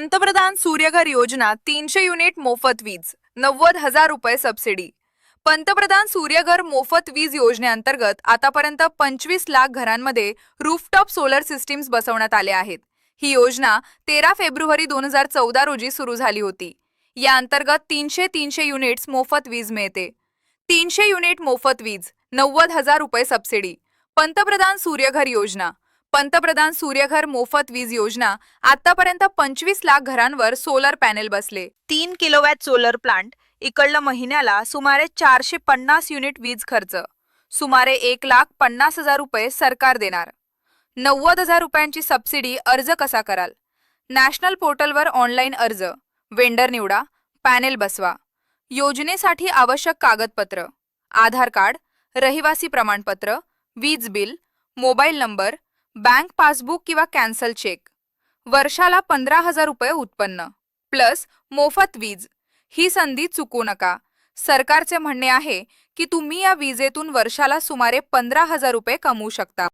पंतप्रधान सूर्यघर योजना तीनशे युनिट मोफत वीज नव्वद हजार रुपये सबसिडी पंतप्रधान सूर्यघर मोफत वीज योजनेअंतर्गत आतापर्यंत पंचवीस लाख घरांमध्ये रूफटॉप सोलर सिस्टीम्स बसवण्यात आले आहेत. ही योजना तेरा फेब्रुवारी दोन हजार चौदा रोजी सुरू झाली होती. या अंतर्गत तीनशे तीनशे युनिट्स मोफत वीज मिळते. तीनशे युनिट मोफत वीज नव्वद हजार रुपये सबसिडी पंतप्रधान सूर्यघर योजना पंतप्रधान सूर्यघर मोफत वीज योजना आतापर्यंत पंचवीस लाख घरांवर सोलर पॅनेल बसले. तीन किलोवॅट सोलर प्लांट इकडलं महिन्याला सुमारे चारशे पन्नास युनिट वीज खर्च. सुमारे एक लाख पन्नास हजार रुपये सरकार देणार. नव्वद हजार रुपयांची सबसिडी अर्ज कसा कराल? नॅशनल पोर्टलवर ऑनलाईन अर्ज. वेंडर निवडा. पॅनेल बसवा. योजनेसाठी आवश्यक कागदपत्र. आधार कार्ड रहिवासी प्रमाणपत्र वीज bill mobile number bank passbook किंवा कॅन्सल चेक. वर्षाला पंधरा हजार रुपये उत्पन्न. प्लस मोफत वीज. ही संधी चुकू नका. सरकारचे म्हणणे आहे की तुम्ही या विजेतून वर्षाला सुमारे पंधरा हजार रुपये कमवू शकता.